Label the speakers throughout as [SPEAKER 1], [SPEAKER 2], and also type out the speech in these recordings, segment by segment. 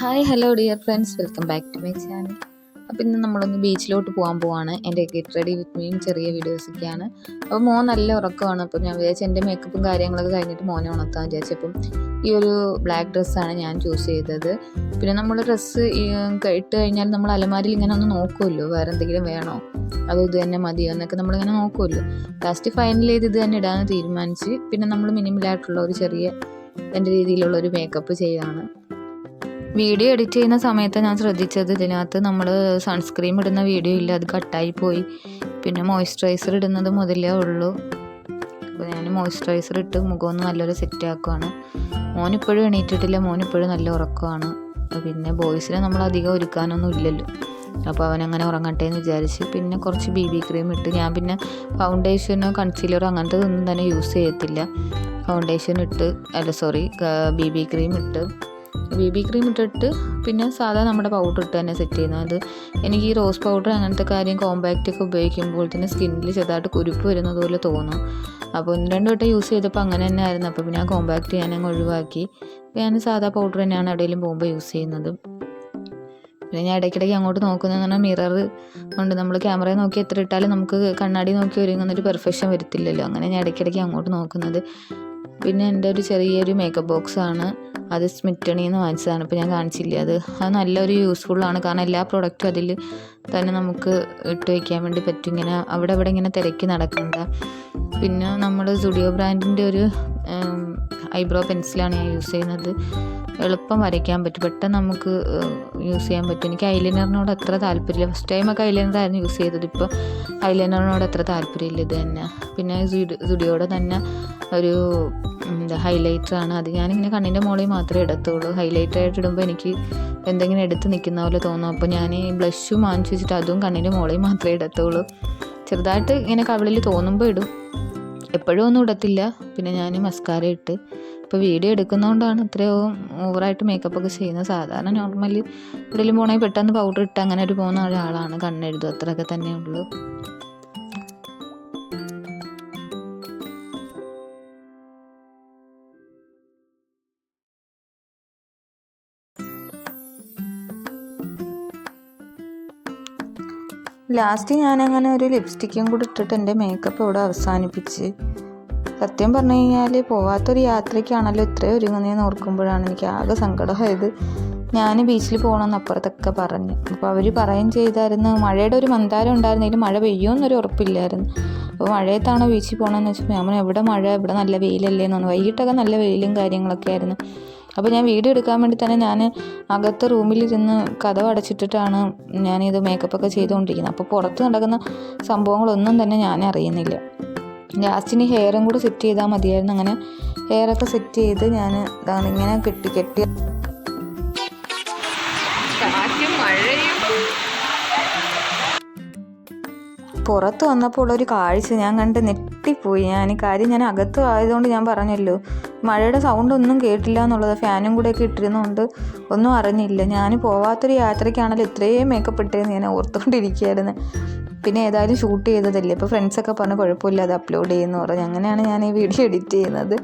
[SPEAKER 1] Hi hello dear friends welcome back to my channel അപ്പോൾ ഇന്ന് നമ്മളൊന്ന് ബീച്ചിലോട്ട് പോകാൻ പോവാണ്. എന്റെ ഗെറ്റ് റെഡി വിത്ത് മീയും ചെറിയ വീഡിയോസൊക്കെയാണ് അപ്പോൾ മോൻ നല്ല ഉറക്കമാണ്. അപ്പോൾ ഞാൻ വിചാരിച്ചു എന്റെ മേക്കപ്പും കാര്യങ്ങളൊക്കെ കഴിഞ്ഞിട്ട് മോനെ ഉണർത്താൻ വിചാരിച്ചപ്പം ഈ ഒരു ബ്ലാക്ക് ഡ്രസ്സാണ് ഞാൻ ചൂസ് ചെയ്തത്. പിന്നെ നമ്മൾ ഡ്രസ്സ് ഇട്ട് കഴിഞ്ഞാൽ നമ്മൾ അലമാരിയിൽ ഇങ്ങനെ ഒന്ന് നോക്കുമല്ലോ വേറെ എന്തെങ്കിലും വേണോ? അതോ ഇത് തന്നെ മതിയോ? എന്നൊക്കെ നമ്മളിങ്ങനെ നോക്കുമല്ലോ ലാസ്റ്റ് ഫൈനൽ ചെയ്ത് ഇത് തന്നെ ഇടാമെന്ന് തീരുമാനിച്ച്. പിന്നെ നമ്മൾ മിനിമലായിട്ടുള്ള ഒരു ചെറിയ എന്റെ രീതിയിലുള്ള ഒരു മേക്കപ്പ് ചെയ്താണ് വീഡിയോ എഡിറ്റ് ചെയ്യുന്ന സമയത്ത് ഞാൻ ശ്രദ്ധിച്ചത് ഇതിനകത്ത് നമ്മൾ സൺസ്ക്രീം ഇടുന്ന വീഡിയോ ഇല്ല അത് കട്ടായി പോയി. പിന്നെ മോയ്സ്ചറൈസർ ഇടുന്നത് മുതലേ ഉള്ളൂ. അപ്പോൾ ഞാൻ മോയ്സ്ചറൈസർ ഇട്ട് മുഖം ഒന്ന് നല്ലൊരു സെറ്റ് ആക്കുവാണ്. മോനിപ്പോഴും എണീറ്റിട്ടില്ല മോനിപ്പോഴും നല്ല ഉറക്കമാണ്. പിന്നെ ബോയ്സിനെ നമ്മൾ അധികം ഒരുക്കാനൊന്നും ഇല്ലല്ലോ. അപ്പോൾ അവനങ്ങനെ ഉറങ്ങട്ടെ എന്ന് വിചാരിച്ച് പിന്നെ കുറച്ച് ബി ബി ക്രീം ഇട്ട് ഞാൻ പിന്നെ ഫൗണ്ടേഷനോ കൺസീലറോ അങ്ങനത്തെ ഒന്നും തന്നെ യൂസ് ചെയ്യത്തില്ല. ഫൗണ്ടേഷൻ ഇട്ട് അല്ല സോറി ബി ബി ക്രീം ഇട്ട് ബി ബി ക്രീം ഇട്ടിട്ട് പിന്നെ സാധാ നമ്മുടെ പൗഡർ ഇട്ട് തന്നെ സെറ്റ് ചെയ്യുന്നത്. അത് എനിക്ക് ഈ റോസ് പൗഡർ അങ്ങനത്തെ കാര്യം കോമ്പാക്റ്റ് ഒക്കെ ഉപയോഗിക്കുമ്പോൾ തന്നെ സ്കിന്നിൽ ചെറുതായിട്ട് കുരുപ്പ് വരുന്നത് പോലെ തോന്നും. അപ്പോൾ ഒന്ന് രണ്ട് വട്ടം യൂസ് ചെയ്തപ്പോൾ അങ്ങനെ തന്നെ ആയിരുന്നു. അപ്പോൾ പിന്നെ ആ കോമ്പാക്റ്റ് ഞാൻ അങ്ങ് ഒഴിവാക്കി. ഞാൻ സാധാ പൗഡർ തന്നെയാണ് എവിടെയെങ്കിലും പോകുമ്പോൾ യൂസ് ചെയ്യുന്നത്. പിന്നെ ഞാൻ ഇടയ്ക്കിടയ്ക്ക് അങ്ങോട്ട് നോക്കുന്നതെന്ന് പറഞ്ഞാൽ മിറർ ഉണ്ട്. നമ്മൾ ക്യാമറയിൽ നോക്കി എത്ര ഇട്ടാലും നമുക്ക് കണ്ണാടി നോക്കി ഒരുങ്ങുന്നൊരു പെർഫെക്ഷൻ വരത്തില്ലല്ലോ. അങ്ങനെ ഞാൻ ഇടയ്ക്കിടയ്ക്ക് അങ്ങോട്ട് നോക്കുന്നത്. പിന്നെ എന്റെ ഒരു ചെറിയൊരു മേക്കപ്പ് ബോക്സാണ് അത് സ്മിറ്റണിയിൽ നിന്ന് വാങ്ങിച്ചതാണ്. ഇപ്പോൾ ഞാൻ കാണിച്ചില്ല? അത് അത് നല്ലൊരു യൂസ്ഫുള്ളാണ് കാരണം എല്ലാ പ്രൊഡക്റ്റും അതിൽ തന്നെ നമുക്ക് ഇട്ട് വയ്ക്കാൻ വേണ്ടി പറ്റും. ഇങ്ങനെ അവിടെ ഇവിടെ ഇങ്ങനെ തിരക്കി നടക്കണ്ട. പിന്നെ നമ്മൾ സുഡിയോ ബ്രാൻഡിന്റെ ഒരു ഐബ്രോ പെൻസിലാണ് ഞാൻ യൂസ് ചെയ്യുന്നത്. എളുപ്പം വരയ്ക്കാൻ പറ്റും. പെട്ടെന്ന് നമുക്ക് യൂസ് ചെയ്യാൻ പറ്റും. എനിക്ക് ഐലൈനറിനോട് അത്ര താല്പര്യമില്ല. ഫസ്റ്റ് ടൈമൊക്കെ ഐലൈനറായിരുന്നു യൂസ് ചെയ്തത്. ഇപ്പോൾ ഐലൈനറിനോട് അത്ര താല്പര്യമില്ല ഇത് തന്നെ. പിന്നെ സുഡിയോടെ തന്നെ ഒരു എന്താ ഹൈലൈറ്ററാണ് അത് ഞാനിങ്ങനെ കണ്ണിന്റെ മുകളിൽ മാത്രമേ ഇടത്തുള്ളൂ. ഹൈലൈറ്റർ ആയിട്ട് ഇടുമ്പോൾ എനിക്ക് എന്തെങ്കിലും എടുത്ത് നിൽക്കുന്ന പോലെ തോന്നും. അപ്പോൾ ഞാൻ ഈ ബ്ലഷും വാങ്ങിച്ചു വെച്ചിട്ട് അതും കണ്ണിന്റെ മുകളിൽ മാത്രമേ ഇടത്തുള്ളൂ. ചെറുതായിട്ട് ഇങ്ങനെ കവിളിൽ തോന്നുമ്പോൾ ഇടും. എപ്പോഴും ഒന്നും ഇടത്തില്ല. പിന്നെ ഞാൻ മസ്കാര ഇട്ട്. ഇപ്പോൾ വീഡിയോ എടുക്കുന്നതുകൊണ്ടാണ് ഇത്രയും ഓവറായിട്ട് മേക്കപ്പ് ഒക്കെ ചെയ്യുന്നത്. സാധാരണ നോർമലി എവിടെയെങ്കിലും പോകണമെങ്കിൽ പെട്ടെന്ന് പൗഡർ ഇട്ട് അങ്ങനെ ഒരു പോകുന്ന ഒരാളാണ് കണ്ണെഴുതും അത്രയൊക്കെ തന്നെ ഉള്ളൂ ലാസ്റ്റ് ഞാനങ്ങനെ ഒരു ലിപ്സ്റ്റിക്കും കൂടി ഇട്ടിട്ട് എന്റെ മേക്കപ്പ് ഇവിടെ അവസാനിപ്പിച്ച്. സത്യം പറഞ്ഞു കഴിഞ്ഞാൽ പോവാത്തൊരു യാത്രയ്ക്കാണല്ലോ ഇത്രയും ഒരുങ്ങുന്നതെന്ന് ഓർക്കുമ്പോഴാണ് എനിക്ക് ആകെ സങ്കടമായത്. ഞാൻ ബീച്ചിൽ പോകണമെന്ന് അപ്പുറത്തൊക്കെ പറഞ്ഞു. അപ്പോൾ അവർ പറയും ചെയ്തായിരുന്നു മഴയുടെ ഒരു മന്ദാരം ഉണ്ടായിരുന്നെങ്കിലും മഴ പെയ്യുമെന്നൊരു ഉറപ്പില്ലായിരുന്നു. അപ്പോൾ മഴയത്താണോ ബീച്ചിൽ പോകണമെന്ന് വെച്ചപ്പോൾ ഞാൻ എവിടെ മഴ? എവിടെ നല്ല വെയിലല്ലേ? എന്ന് പറഞ്ഞു. വൈകിട്ടൊക്കെ നല്ല വെയിലും കാര്യങ്ങളൊക്കെ ആയിരുന്നു. അപ്പോൾ ഞാൻ വീഡിയോ എടുക്കാൻ വേണ്ടി തന്നെ ഞാൻ അകത്ത് റൂമിലിരുന്ന് കഥ അടച്ചിട്ടിട്ടാണ് ഞാനിത് മേക്കപ്പൊക്കെ ചെയ്തുകൊണ്ടിരിക്കുന്നത്. അപ്പോൾ പുറത്ത് നടക്കുന്ന സംഭവങ്ങളൊന്നും തന്നെ ഞാൻ അറിയുന്നില്ല. ലാസ്റ്റിന് ഹെയറും കൂടെ സെറ്റ് ചെയ്താൽ മതിയായിരുന്നു. അങ്ങനെ ഹെയറൊക്കെ സെറ്റ് ചെയ്ത് ഞാൻ ഇതാണ് ഇങ്ങനെ കെട്ടി കെട്ടി. പുറത്ത് വന്നപ്പോൾ ഉള്ളൊരു കാഴ്ച ഞാൻ കണ്ട് നെട്ടിപ്പോയി ഞാൻ കാര്യം ഞാൻ അകത്തു ആയതുകൊണ്ട് ഞാൻ പറഞ്ഞല്ലോ. മഴയുടെ സൗണ്ട് ഒന്നും കേട്ടില്ല എന്നുള്ളത് ഫാനും കൂടെയൊക്കെ ഇട്ടിരുന്നുകൊണ്ട് ഒന്നും അറിഞ്ഞില്ല. ഞാൻ പോവാത്തൊരു യാത്രയ്ക്കാണല്ലോ ഇത്രയും മേക്കപ്പ് ഇട്ടേന്ന് ഞാൻ ഓർത്തുകൊണ്ടിരിക്കുകയായിരുന്നു. പിന്നെ ഏതായാലും ഷൂട്ട് ചെയ്തതല്ലേ? ഇപ്പോൾ ഫ്രണ്ട്സൊക്കെ പറഞ്ഞ് കുഴപ്പമില്ല അത് അപ്ലോഡ് ചെയ്യുന്നു പറഞ്ഞു. അങ്ങനെയാണ് ഞാൻ ഈ വീഡിയോ എഡിറ്റ് ചെയ്യുന്നത്.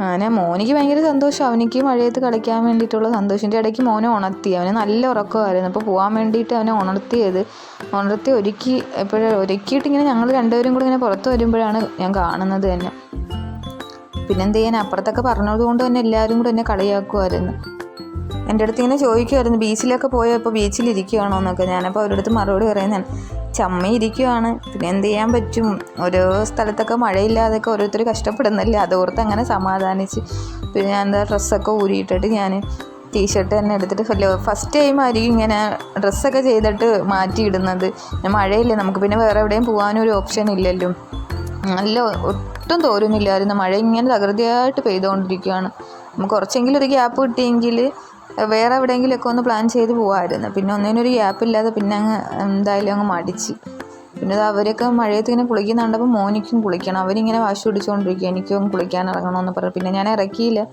[SPEAKER 1] അങ്ങനെ മോനിക്ക് ഭയങ്കര സന്തോഷം. അവനിക്ക് മഴയത്ത് കളിക്കാൻ വേണ്ടിയിട്ടുള്ള സന്തോഷത്തിന്റെ ഇടയ്ക്ക് മോനെ ഉണർത്തി. അവന് നല്ല ഉറക്കമായിരുന്നു. അപ്പോൾ പോകാൻ വേണ്ടിയിട്ട് അവനെ ഉണർത്തിയത്. ഉണർത്തി ഒരുക്കി എപ്പോഴും ഒരുക്കിയിട്ട് ഇങ്ങനെ ഞങ്ങൾ രണ്ടുപേരും കൂടി ഇങ്ങനെ പുറത്ത് വരുമ്പോഴാണ് ഞാൻ കാണുന്നത് തന്നെ. പിന്നെന്ത് ചെയ്യാൻ അപ്പുറത്തൊക്കെ പറഞ്ഞത് കൊണ്ട് തന്നെ എല്ലാവരും കൂടെ എന്നെ കളിയാക്കുമായിരുന്നു എന്റെ അടുത്ത് ഇങ്ങനെ ചോദിക്കുമായിരുന്നു ബീച്ചിലൊക്കെ പോയപ്പോൾ ബീച്ചിലിരിക്കുകയാണോ എന്നൊക്കെ. ഞാനപ്പോൾ അവരുടെ അടുത്ത് മറുപടി പറയുന്നതാണ് ചമ്മ ഇരിക്കുവാണ്. പിന്നെ എന്ത് ചെയ്യാൻ പറ്റും? ഓരോ സ്ഥലത്തൊക്കെ മഴയില്ലാതൊക്കെ ഓരോരുത്തർ കഷ്ടപ്പെടുന്നല്ലേ? അതോർത്ത് അങ്ങനെ സമാധാനിച്ച് പിന്നെ ഞാൻ എന്താ ഡ്രസ്സൊക്കെ ഊരിയിട്ടിട്ട് ഞാൻ ടീഷർട്ട് തന്നെ എടുത്തിട്ട് ഫസ്റ്റ് ടൈം ആയിരിക്കും ഇങ്ങനെ ഡ്രസ്സൊക്കെ ചെയ്തിട്ട് മാറ്റിയിടുന്നത്. മഴയില്ലേ നമുക്ക് പിന്നെ വേറെ എവിടെയും പോകാനൊരു ഓപ്ഷൻ ഇല്ലല്ലോ. നല്ല ഒട്ടും തോരുന്നില്ലായിരുന്നു മഴ ഇങ്ങനെ തകൃതിയായിട്ട് പെയ്തുകൊണ്ടിരിക്കുകയാണ്. നമുക്ക് കുറച്ചെങ്കിലും ഒരു ഗ്യാപ്പ് കിട്ടിയെങ്കിൽ വേറെ എവിടെയെങ്കിലുമൊക്കെ ഒന്ന് പ്ലാൻ ചെയ്ത് പോകാമായിരുന്നു പിന്നെ ഒന്നിനൊരു ഗ്യാപ്പ് ഇല്ലാതെ പിന്നെ അങ്ങ് എന്തായാലും അങ്ങ് മടിച്ച്. പിന്നെ അവരൊക്കെ മഴയത്ത് ഇങ്ങനെ കുളിക്കുന്ന കണ്ടപ്പോൾ മോനിക്കും കുളിക്കണം. അവരിങ്ങനെ വാശി പിടിച്ചുകൊണ്ടിരിക്കുക എനിക്കും കുളിക്കാൻ ഇറങ്ങണമെന്ന് പറഞ്ഞു. പിന്നെ ഞാൻ ഇറക്കിയില്ല.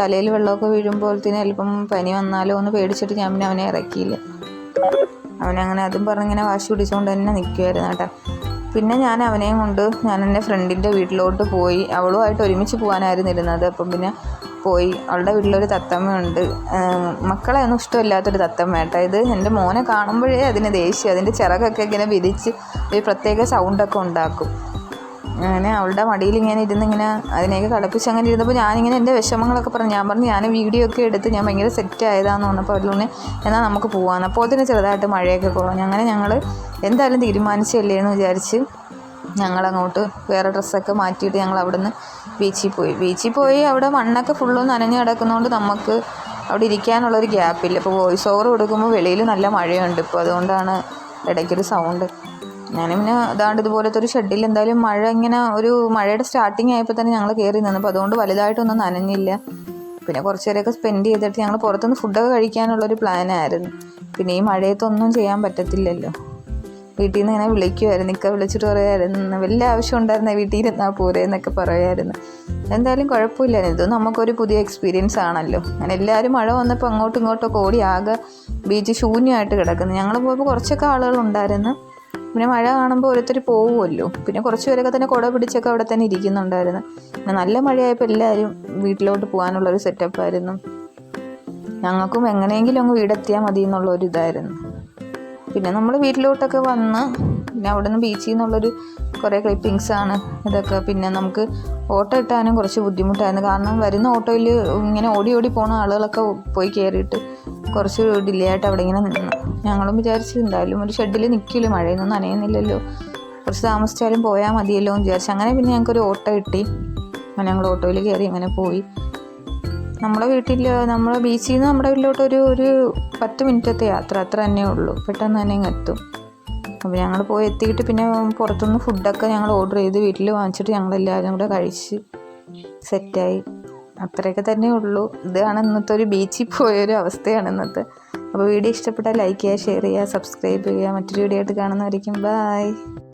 [SPEAKER 1] തലയിൽ വെള്ളമൊക്കെ വീഴുമ്പോഴത്തേന് അല്പം പനി വന്നാലോ എന്ന് പേടിച്ചിട്ട് ഞാൻ പിന്നെ അവനെ ഇറക്കിയില്ല. അവനങ്ങനെ അതും പറഞ്ഞിങ്ങനെ വാശി പിടിച്ചുകൊണ്ട് തന്നെ നിൽക്കുമായിരുന്നു കേട്ടോ. പിന്നെ ഞാൻ അവനെയും കൊണ്ട് ഞാൻ എന്റെ ഫ്രണ്ടിന്റെ വീട്ടിലോട്ട് പോയി. അവളുമായിട്ട് ഒരുമിച്ച് പോകാനായിരുന്നു ഇരുന്നത്. അപ്പം പിന്നെ പോയി. അവളുടെ വീട്ടിലൊരു തത്തമ്മയുണ്ട്. മക്കളെ ഒന്നും ഇഷ്ടമില്ലാത്തൊരു തത്തമ്മ കേട്ടോ ഇത്. എന്റെ മോനെ കാണുമ്പോഴേ അതിന് ദേഷ്യം. അതിന്റെ ചിറകൊക്കെ ഇങ്ങനെ വിരിച്ച് ഒരു പ്രത്യേക സൗണ്ടൊക്കെ ഉണ്ടാക്കും. അങ്ങനെ അവളുടെ മടിയിൽ ഇങ്ങനെ ഇരുന്ന് ഇങ്ങനെ അതിനെയൊക്കെ കളിപ്പിച്ച് അങ്ങനെ ഇരുന്നപ്പോൾ ഞാനിങ്ങനെ എന്റെ വിഷമങ്ങളൊക്കെ പറഞ്ഞു. ഞാൻ പറഞ്ഞു ഞാൻ വീഡിയോ ഒക്കെ എടുത്ത് ഞാൻ ഭയങ്കര സെറ്റ് ആയതാന്ന് പറഞ്ഞപ്പോൾ അതിൽ നിന്ന് എന്നാൽ നമുക്ക് പോകാമെന്ന് അപ്പോൾ തന്നെ ചെറുതായിട്ട് മഴയൊക്കെ കുറഞ്ഞു. അങ്ങനെ ഞങ്ങൾ എന്തായാലും തീരുമാനിച്ചല്ലേ എന്ന് വിചാരിച്ച് ഞങ്ങളങ്ങോട്ട് വേറെ ഡ്രസ്സൊക്കെ മാറ്റിയിട്ട് ഞങ്ങൾ അവിടുന്ന് ബീച്ചിൽ പോയി. ബീച്ചിൽ പോയി അവിടെ മണ്ണൊക്കെ ഫുള്ളും നനഞ്ഞ് കിടക്കുന്നതുകൊണ്ട് നമുക്ക് അവിടെ ഇരിക്കാനുള്ളൊരു ഗ്യാപ്പില്ല ഇപ്പോൾ വോയിസ് ഓവർ കൊടുക്കുമ്പോൾ വെളിയിൽ നല്ല മഴയുണ്ട്. ഇപ്പോൾ അതുകൊണ്ടാണ് ഇടയ്ക്കൊരു സൗണ്ട് പിന്നെ അതാണ്ട് ഇതുപോലത്തെ ഒരു ഷെഡിൽ എന്തായാലും മഴ ഇങ്ങനെ ഒരു മഴയുടെ സ്റ്റാർട്ടിങ് ആയപ്പോൾ തന്നെ ഞങ്ങൾ കയറി നിന്നു. അപ്പോൾ അതുകൊണ്ട് വലുതായിട്ടൊന്നും നനഞ്ഞില്ല. പിന്നെ കുറച്ച് നേരമൊക്കെ സ്പെൻഡ് ചെയ്തിട്ട് ഞങ്ങൾ പുറത്തുനിന്ന് ഫുഡൊക്കെ കഴിക്കാനുള്ളൊരു പ്ലാനായിരുന്നു പിന്നെ ഈ മഴയത്തൊന്നും ചെയ്യാൻ പറ്റത്തില്ലല്ലോ. വീട്ടിൽ നിന്ന് ഇങ്ങനെ വിളിക്കുമായിരുന്നു ഇക്ക വിളിച്ചിട്ട് പറയുമായിരുന്നു വലിയ ആവശ്യം ഉണ്ടായിരുന്നേ വീട്ടിൽ ഇരുന്നാൽ പോരെ എന്നൊക്കെ പറയുമായിരുന്നു എന്തായാലും കുഴപ്പമില്ലായിരുന്നു ഇത് നമുക്കൊരു പുതിയ എക്സ്പീരിയൻസ് ആണല്ലോ. അങ്ങനെ എല്ലാവരും മഴ വന്നപ്പോൾ അങ്ങോട്ടും ഇങ്ങോട്ടൊക്കെ ഓടി ആകെ ബീച്ച് ശൂന്യമായിട്ട് കിടക്കുന്നു. ഞങ്ങൾ പോയപ്പോൾ കുറച്ചൊക്കെ ആളുകൾ ഉണ്ടായിരുന്നു പിന്നെ മഴ കാണുമ്പോൾ ഓരോരുത്തർ പോകുമല്ലോ പിന്നെ കുറച്ച് പേരൊക്കെ തന്നെ കുട പിടിച്ചൊക്കെ അവിടെ തന്നെ ഇരിക്കുന്നുണ്ടായിരുന്നു. പിന്നെ നല്ല മഴയായപ്പോൾ എല്ലാവരും വീട്ടിലോട്ട് പോകാനുള്ള പോകാനുള്ളൊരു സെറ്റപ്പായിരുന്നു. ഞങ്ങൾക്കും എങ്ങനെയെങ്കിലും അങ്ങ് വീടെത്തിയാൽ മതി എന്നുള്ള ഒരു ഇതായിരുന്നു. പിന്നെ നമ്മൾ വീട്ടിലോട്ടൊക്കെ വന്ന് പിന്നെ അവിടെ നിന്ന് ബീച്ചിൽ നിന്നുള്ളൊരു കുറേ ക്ലിപ്പിങ്സാണ് ഇതൊക്കെ. പിന്നെ നമുക്ക് ഓട്ടോ ഇട്ടാനും കുറച്ച് ബുദ്ധിമുട്ടായിരുന്നു. കാരണം വരുന്ന ഓട്ടോയിൽ ഇങ്ങനെ ഓടി ഓടി പോകുന്ന ആളുകളൊക്കെ പോയി കയറിയിട്ട് കുറച്ച് ഡിലേ ആയിട്ട് അവിടെ ഇങ്ങനെ നിന്നു. ഞങ്ങളും വിചാരിച്ചു എന്തായാലും ഒരു ഷെഡിൽ നിൽക്കില്ല മഴയൊന്നും നനയുന്നില്ലല്ലോ. കുറച്ച് താമസിച്ചാലും പോയാൽ മതിയല്ലോ എന്ന് വിചാരിച്ചു. അങ്ങനെ പിന്നെ ഞങ്ങൾക്കൊരു ഓട്ടോ കിട്ടി. അങ്ങനെ ഞങ്ങൾ ഓട്ടോയിൽ കയറി ഇങ്ങനെ പോയി. നമ്മുടെ വീട്ടിൽ നമ്മുടെ ബീച്ചിൽ നിന്ന് നമ്മുടെ വീട്ടിലോട്ട് ഒരു ഒരു പത്ത് മിനിറ്റത്തെ യാത്ര. അത്ര തന്നെ ഉള്ളൂ. പെട്ടെന്ന് തന്നെ ഇങ്ങ് എത്തും. അപ്പോൾ ഞങ്ങൾ പോയി എത്തിയിട്ട് പിന്നെ പുറത്തുനിന്ന് ഫുഡൊക്കെ ഞങ്ങൾ ഓർഡർ ചെയ്ത് വീട്ടിൽ വാങ്ങിച്ചിട്ട് ഞങ്ങളെല്ലാവരും കൂടെ കഴിച്ച് സെറ്റായി അത്രയൊക്കെ തന്നെ ഉള്ളൂ. ഇതാണ് ഇന്നത്തെ ഒരു ബീച്ചിൽ പോയൊരു അവസ്ഥയാണ് ഇന്നത്തെ. അപ്പോൾ വീഡിയോ ഇഷ്ടപ്പെട്ടാൽ ലൈക്ക് ചെയ്യുക ഷെയർ ചെയ്യുക സബ്സ്ക്രൈബ് ചെയ്യുക. മറ്റൊരു വീഡിയോ ആയിട്ട് കാണുന്നതായിരിക്കും ബായ്